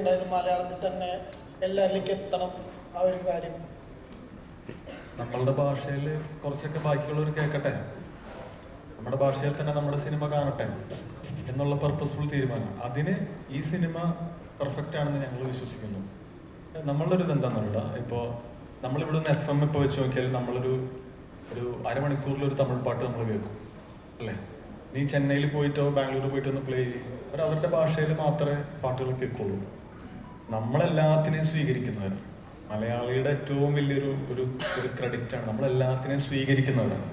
ഉണ്ടായിരുന്നു മലയാളത്തിൽ തന്നെ എല്ലാവരിലേക്ക് എത്തണം ആ ഒരു കാര്യം. നമ്മളുടെ ഭാഷയിൽ കുറച്ചൊക്കെ ബാക്കിയുള്ളവർ കേൾക്കട്ടെ? നമ്മുടെ ഭാഷയിൽ തന്നെ നമ്മുടെ സിനിമ കാണട്ടെ എന്നുള്ള പർപ്പസ്ഫുൾ തീരുമാനം. അതിന് ഈ സിനിമ പെർഫെക്റ്റ് ആണെന്ന് ഞങ്ങൾ വിശ്വസിക്കുന്നു. നമ്മളുടെ ഒരു ഇതെന്താണെന്നല്ല ഇപ്പോൾ നമ്മളിവിടെ നിന്ന് എഫ് എം ഇപ്പോൾ വെച്ച് നോക്കിയാൽ നമ്മളൊരു ഒരു അരമണിക്കൂറിൽ ഒരു തമിഴ് പാട്ട് നമ്മൾ കേൾക്കും അല്ലേ? നീ ചെന്നൈയിൽ പോയിട്ടോ ബാംഗ്ലൂർ പോയിട്ടോ ഒന്ന് പ്ലേ ചെയ്യും. അവർ അവരുടെ ഭാഷയിൽ മാത്രമേ പാട്ടുകൾ കേൾക്കുള്ളൂ. നമ്മളെല്ലാത്തിനെയും സ്വീകരിക്കുന്നവരാണ് മലയാളിയുടെ ഏറ്റവും വലിയൊരു ഒരു ഒരു ക്രെഡിറ്റ് ആണ് നമ്മളെല്ലാത്തിനെയും സ്വീകരിക്കുന്നവരാണ്.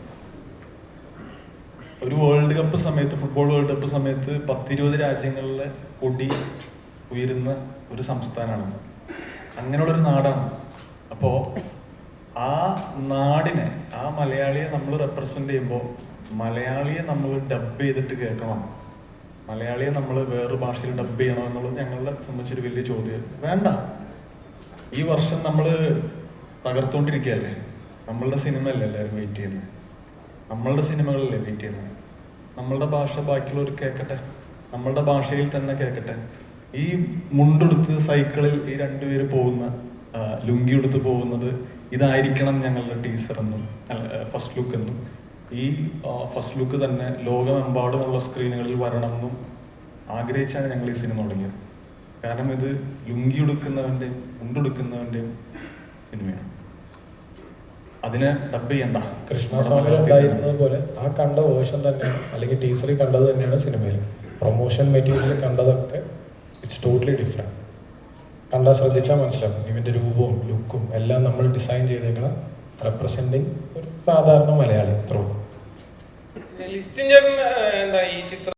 ഒരു വേൾഡ് കപ്പ് സമയത്ത് ഫുട്ബോൾ വേൾഡ് കപ്പ് സമയത്ത് പത്തിരുപത് രാജ്യങ്ങളിലെ കൊടി ഉയരുന്ന ഒരു സംസ്ഥാനമാണ്. അങ്ങനെയുള്ളൊരു നാടാണ്. അപ്പോൾ ആ നാടിനെ ആ മലയാളിയെ നമ്മൾ റെപ്രസെന്റ് ചെയ്യുമ്പോൾ മലയാളിയെ നമ്മൾ ഡബ് ചെയ്തിട്ട് കേൾക്കണം. മലയാളിയെ നമ്മൾ വേറൊരു ഭാഷയിൽ ഡബ് ചെയ്യണം എന്നുള്ളത് ഞങ്ങളെ സംബന്ധിച്ചൊരു വലിയ ചോദ്യം. വേണ്ട. ഈ വർഷം നമ്മൾ തകർത്തോണ്ടിരിക്കുകയല്ലേ നമ്മളുടെ സിനിമ അല്ലേ എല്ലാവരും വെയിറ്റ് ചെയ്യുന്നത് നമ്മളുടെ സിനിമകളല്ലേ വെയിറ്റ് ചെയ്യുന്നത് നമ്മളുടെ ഭാഷ ബാക്കിയുള്ളവർ കേൾക്കട്ടെ നമ്മളുടെ ഭാഷയിൽ തന്നെ കേൾക്കട്ടെ ഈ മുണ്ടെടുത്ത് സൈക്കിളിൽ ഈ രണ്ടുപേര് പോകുന്ന ലുങ്കി എടുത്ത് പോകുന്നത് ഇതായിരിക്കണം ഞങ്ങളുടെ ടീസർ എന്നും ഫസ്റ്റ് ലുക്ക് എന്നും. ഈ ഫസ്റ്റ് ലുക്ക് തന്നെ ലോകമെമ്പാടുമുള്ള സ്ക്രീനുകളിൽ വരണമെന്നും ആഗ്രഹിച്ചാണ് ഞങ്ങൾ ഈ സിനിമ തുടങ്ങിയത്. കാരണം ഇത് ലുങ്കി ഉടുക്കുന്നവന്റെയും ഉണ്ടെടുക്കുന്നവന്റെയും സിനിമയാണ്. അതിനെ ഡബ് ചെയ്യണ്ട. ഉണ്ടായിരുന്നത് പോലെ ആ കണ്ട വേർഷൻ തന്നെയാണ് അല്ലെങ്കിൽ ടീച്ചറിൽ കണ്ടത് തന്നെയാണ് സിനിമയിൽ പ്രൊമോഷൻ മെറ്റീരിയൽ കണ്ടതൊക്കെ ഇറ്റ്സ് ടോട്ടലി ഡിഫറെന്റ് കണ്ടാൽ ശ്രദ്ധിച്ചാൽ മനസ്സിലാവും. ഇവന്റെ രൂപവും ലുക്കും എല്ലാം നമ്മൾ ഡിസൈൻ ചെയ്തേക്കണം റെപ്രസെന്റിങ് ഒരു സാധാരണ മലയാളി ത്രൂ. ലിസ്റ്റിൻ ചേട്ടൻ എന്താ ഈ ചിത്രം